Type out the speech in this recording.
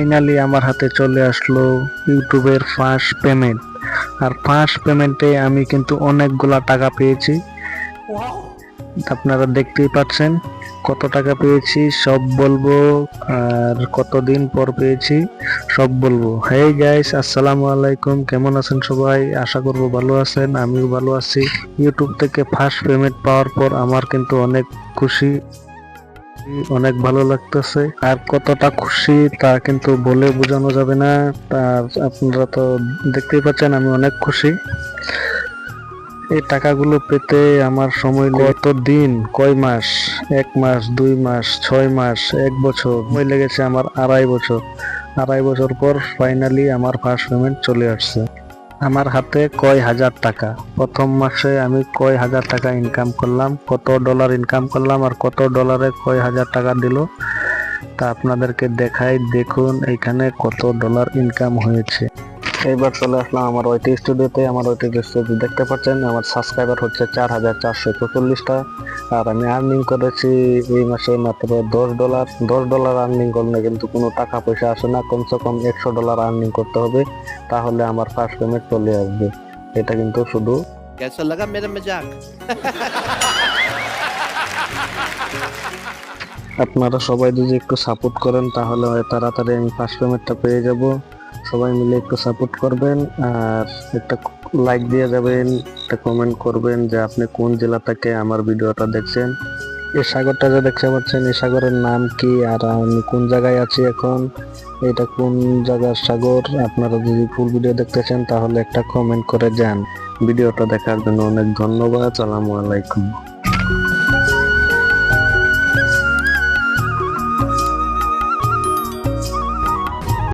Finally আমার হাতে চলে আসলো ইউটিউবের ফার্স্ট পেমেন্ট আর ফার্স্ট পেমেন্টে আমি কিন্তু অনেকগুলা টাকা পেয়েছি। আপনারা দেখতেই পাচ্ছেন কত টাকা পেয়েছি, সব বলব। আর কতদিন পর পেয়েছি, সব বলব। হেই গাইস আসসালামু আলাইকুম, কেমন আছেন সবাই? আশা করব ভালো আছেন, আমিও ভালো আছি। ইউটিউব থেকে ফার্স্ট পেমেন্ট পাওয়ার পর আমার কিন্তু অনেক খুশি। অনেক ভালো লাগতেছে। আর কতটা খুশি তা কিন্তু বলে বোঝানো যাবে না। আর আপনারা তো দেখতেই পাচ্ছেন আমি অনেক খুশি। এই টাকাগুলো পেতে আমার সময় কত দিন? কয় মাস? এক মাস, দুই মাস, ছয় মাস, এক বছর? সময় লেগেছে আমার আড়াই বছর। আড়াই বছর পর ফাইনালি আমার ফার্স্ট পেমেন্ট চলে আসছে। আমার হাতে কয় হাজার টাকা? প্রথম মাসে আমি কয় হাজার টাকা ইনকাম করলাম, কত ডলার ইনকাম করলাম আর কত ডলারে কয় হাজার টাকা দিল, তা আপনাদেরকে দেখাই। দেখুন, এখানে কত ডলার ইনকাম হয়েছে। এইবার চলে আসলাম আমার ওইটি স্টুডিওতে আমার ওইটি স্টুডিও দেখতে পাচ্ছেন আমার সাবস্ক্রাইবার হচ্ছে চার হাজার চারশো চৌচল্লিশটা আর আমি আর্নিং করেছি এই মাসে মাত্র দশ ডলার দশ ডলার আর্নিং করলে কিন্তু কোনো টাকা পয়সা আসে না কমসে কম একশো ডলার আর্নিং করতে হবে তাহলে আমার ফার্স্ট পেমেন্ট চলে আসবে এটা কিন্তু শুধু कैसा लगा मेरा मजाक আপনারা সবাই যদি একটু সাপোর্ট করেন তাহলে হয় তাড়াতাড়ি আমি ফার্স্ট পেমেন্টটা পেয়ে যাব সবাই মিলে একটু সাপোর্ট করবেন আর একটা লাইক দিয়ে যাবেন, একটা কমেন্ট করবেন যে আপনি কোন জেলা থেকে আমার ভিডিওটা দেখছেন। এই সাগরটা যে দেখতে পাচ্ছেন, এই সাগরের নাম কি আর আমি কোন জায়গায় আছি এখন? এটা কোন জায়গার সাগর? আপনারা যদি ফুল ভিডিও দেখতে চান, তাহলে একটা কমেন্ট করে যান। ভিডিওটা দেখার জন্য অনেক ধন্যবাদ, আসসালামু আলাইকুম।